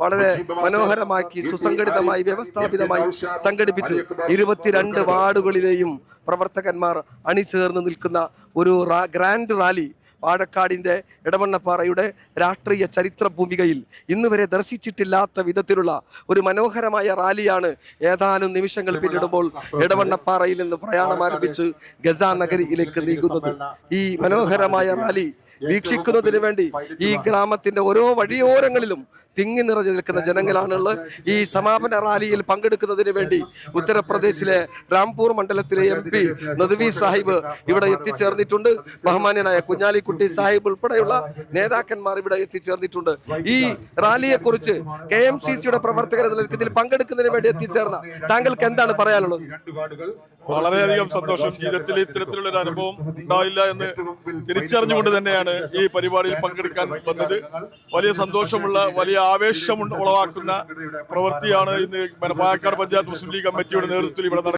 വളരെ മനോഹരമാക്കി സുസംഘടിതമായി വ്യവസ്ഥാപിതമായി സംഘടിപ്പിച്ചു. ഇരുപത്തിരണ്ട് വാർഡുകളിലെയും പ്രവർത്തകന്മാർ അണിചേർന്ന് നിൽക്കുന്ന ഒരു ഗ്രാൻഡ് റാലി പാഴക്കാടിന്റെ ഇടമണ്ണപ്പാറയുടെ രാഷ്ട്രീയ ചരിത്ര ഭൂമികയിൽ ഇന്ന് വരെ ദർശിച്ചിട്ടില്ലാത്ത വിധത്തിലുള്ള ഒരു മനോഹരമായ റാലിയാണ് ഏതാനും നിമിഷങ്ങൾ പിന്നിടുമ്പോൾ ഇടവണ്ണപ്പാറയിൽ നിന്ന് പ്രയാണം ആരംഭിച്ച് ഗസ നഗരിയിലേക്ക് നീങ്ങുന്നത്. ഈ മനോഹരമായ റാലി വീക്ഷിക്കുന്നതിന് വേണ്ടി ഈ ഗ്രാമത്തിന്റെ ഓരോ വഴിയോരങ്ങളിലും തിങ്ങി നിറഞ്ഞു നിൽക്കുന്ന ജനങ്ങളാണുള്ളത്. ഈ സമാപന റാലിയിൽ പങ്കെടുക്കുന്നതിന് വേണ്ടി ഉത്തർപ്രദേശിലെ രാംപൂർ മണ്ഡലത്തിലെ എം പി നദ്വി സാഹിബ് ഇവിടെ എത്തിച്ചേർന്നിട്ടുണ്ട്. ബഹുമാന്യനായ കുഞ്ഞാലിക്കുട്ടി സാഹിബ് ഉൾപ്പെടെയുള്ള നേതാക്കന്മാർ ഇവിടെ എത്തിച്ചേർന്നിട്ടുണ്ട്. ഈ റാലിയെ കുറിച്ച് കെ എം സി സിയുടെ പ്രവർത്തകർ ഇതിൽ പങ്കെടുക്കുന്നതിന് വേണ്ടി എത്തിച്ചേർന്ന താങ്കൾക്ക് എന്താണ് പറയാനുള്ളത്? വളരെയധികം സന്തോഷം. ജീവിതത്തിൽ ഇത്തരത്തിലുള്ള ഒരു അനുഭവം ഉണ്ടാവില്ല എന്ന് തിരിച്ചറിഞ്ഞുകൊണ്ട് തന്നെയാണ് ഈ പരിപാടിയിൽ പങ്കെടുക്കാൻ വന്നത്. വലിയ സന്തോഷമുള്ള വലിയ ആവേശം ഉളവാക്കുന്ന പ്രവൃത്തിയാണ് ഇന്ന് പാലക്കാട് പഞ്ചായത്ത് മുസ്ലിം ലീഗ് കമ്മിറ്റിയുടെ നേതൃത്വത്തിൽ ഇവിടെ നടക്കുന്നത്